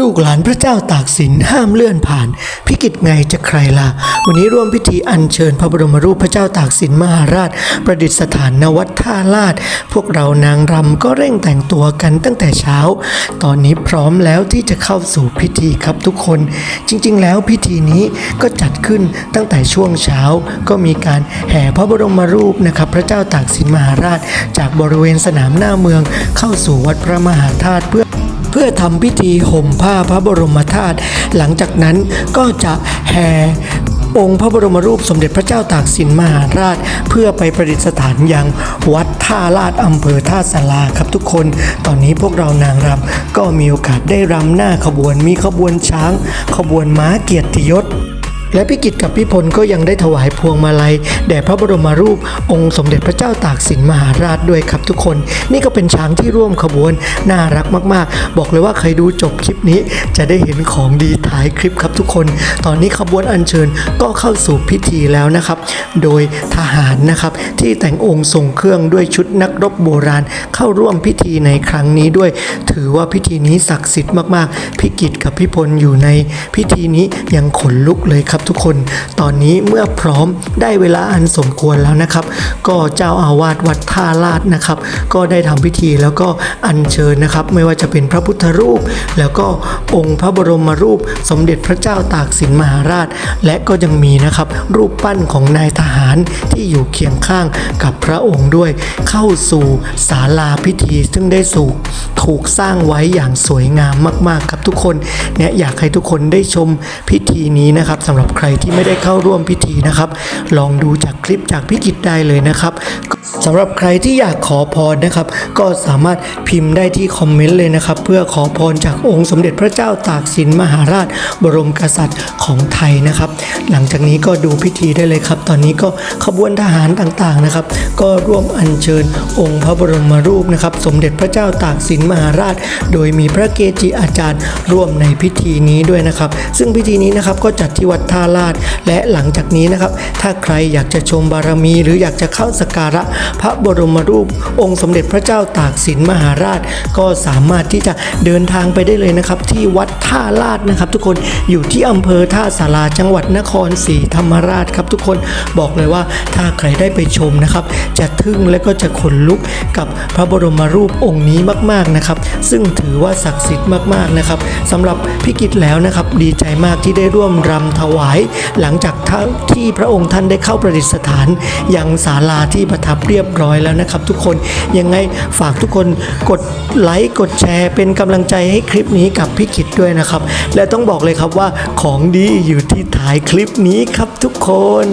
ลูกหลานพระเจ้าตากสินห้ามเลื่อนผ่าน พิกิจไงจะใครล่ะวันนี้ร่วมพิธีอัญเชิญพระบรมรูปพระเจ้าตากสินมหาราช ประดิษฐานณวัดท่าลาด พวกเรานางรำก็เร่งแต่งตัวกันตั้งแต่เช้า ตอนนี้พร้อมแล้วที่จะเข้าสู่พิธีครับทุกคน จริง ๆ แล้วพิธีนี้ก็จัดขึ้นตั้งแต่ช่วงเช้าก็มีการแห่พระบรมรูปนะครับพระเจ้าตากสินมหาราช จากบริเวณสนามหน้าเมืองเข้าสู่วัดพระมหาธาตุเพื่อ เพื่อทำพิธีห่มผ้าพระบรมธาตุหลังจากนั้นก็จะแห่องค์พระบรมรูปสมเด็จพระเจ้าตากสินมหาราช เพื่อไปประดิษฐานยังวัดท่าลาดอำเภอท่าสาราครับทุกคน ตอนนี้พวกเรานางรำก็มีโอกาสได้รำหน้าขบวนมีขบวนช้าง ขบวนม้าเกียรติยศ และพี่กิตกับพี่พลก็ยังได้ถวายพวงมาลัย แด่พระบรมรูป องค์สมเด็จพระเจ้าตากสินมหาราชด้วยครับทุกคน นี่ก็เป็นช้างที่ร่วมขบวน น่ารักมากๆ บอกเลยว่าใครดูจบคลิปนี้ จะได้เห็นของดีท้ายคลิปครับทุกคน ตอนนี้ขบวนอัญเชิญก็เข้าสู่พิธีแล้วนะครับ โดยทหารนะครับที่แต่งองค์ทรงเครื่องด้วยชุดนักรบโบราณ เข้าร่วมพิธีในครั้งนี้ด้วย ถือว่าพิธีนี้ศักดิ์สิทธิ์มากๆพี่กิตกับพี่พลอยู่ในพิธีนี้ยังขนลุกเลยครับทุกคน ตอนนี้เมื่อพร้อมได้เวลาอันสมควรแล้วนะครับ ก็เจ้าอาวาสวัดท่าลาดนะครับ ก็ได้ทำพิธีแล้วก็อัญเชิญนะครับ ไม่ว่าจะเป็นพระพุทธรูป แล้วก็องค์พระบรมรูป สมเด็จพระเจ้าตากสินมหาราช และก็ยังมีนะครับรูปปั้นของนายทหารที่อยู่เคียงข้างกับพระองค์ด้วย เข้าสู่ศาลาพิธีซึ่งได้สู่ถูกสร้างไว้อย่างสวยงามมากๆครับทุกคนเนี่ยอยากให้ทุกคนได้ชมพิธีนี้นะครับสำหรับใครที่ไม่ได้เข้าร่วมพิธีนะครับ ลองดูจากคลิปจากพิกิจได้เลยนะครับ สำหรับใครที่อยากขอพรนะครับ ก็สามารถพิมพ์ได้ที่คอมเมนต์เลยนะครับ เพื่อขอพรจากองค์สมเด็จพระเจ้าตากสินมหาราช บรมกษัตริย์ของไทยนะครับ หลังจากนี้ก็ดูพิธีได้เลยครับ ตอนนี้ก็ขบวนทหารต่างๆนะครับ ก็ร่วมอัญเชิญองค์พระบรมรูปนะครับ สมเด็จพระเจ้าตากสินมหาราช โดยมีพระเกจิอาจารย์ร่วมในพิธีนี้ด้วยนะครับ ซึ่งพิธีนี้นะครับก็จัดที่วัดท่าลาดและหลังจากนี้นะครับ ถ้าใครอยากจะชมบารมี หรืออยากจะเข้าสการะพระบรมรูป องค์สมเด็จพระเจ้าตากสินมหาราช ก็สามารถที่จะเดินทางไปได้เลยนะครับ ที่วัดท่าลาดนะครับ ทุกคนอยู่ที่อำเภอท่าสาราจังหวัดนครศรีธรรมราชครับ ทุกคนบอกเลยว่าถ้าใครได้ไปชมนะครับ จะทึ่งและก็จะขนลุกกับพระบรมรูปองค์นี้มากๆนะครับ ซึ่งถือว่าศักดิ์สิทธิ์มากๆนะครับสำหรับพิกิจแล้วนะครับดีใจมากที่ได้ร่วมรำถวาย หลังจากที่พระองค์ท่านได้เข้าประดิษฐานยังศาลาที่ประทับเรียบร้อยแล้วนะครับ ทุกคนยังไงฝากทุกคนกดไลค์กดแชร์ เป็นกำลังใจให้คลิปนี้กับพี่กิดด้วยนะครับ และต้องบอกเลยครับว่าของดีอยู่ที่ถ่ายคลิปนี้ครับทุกคน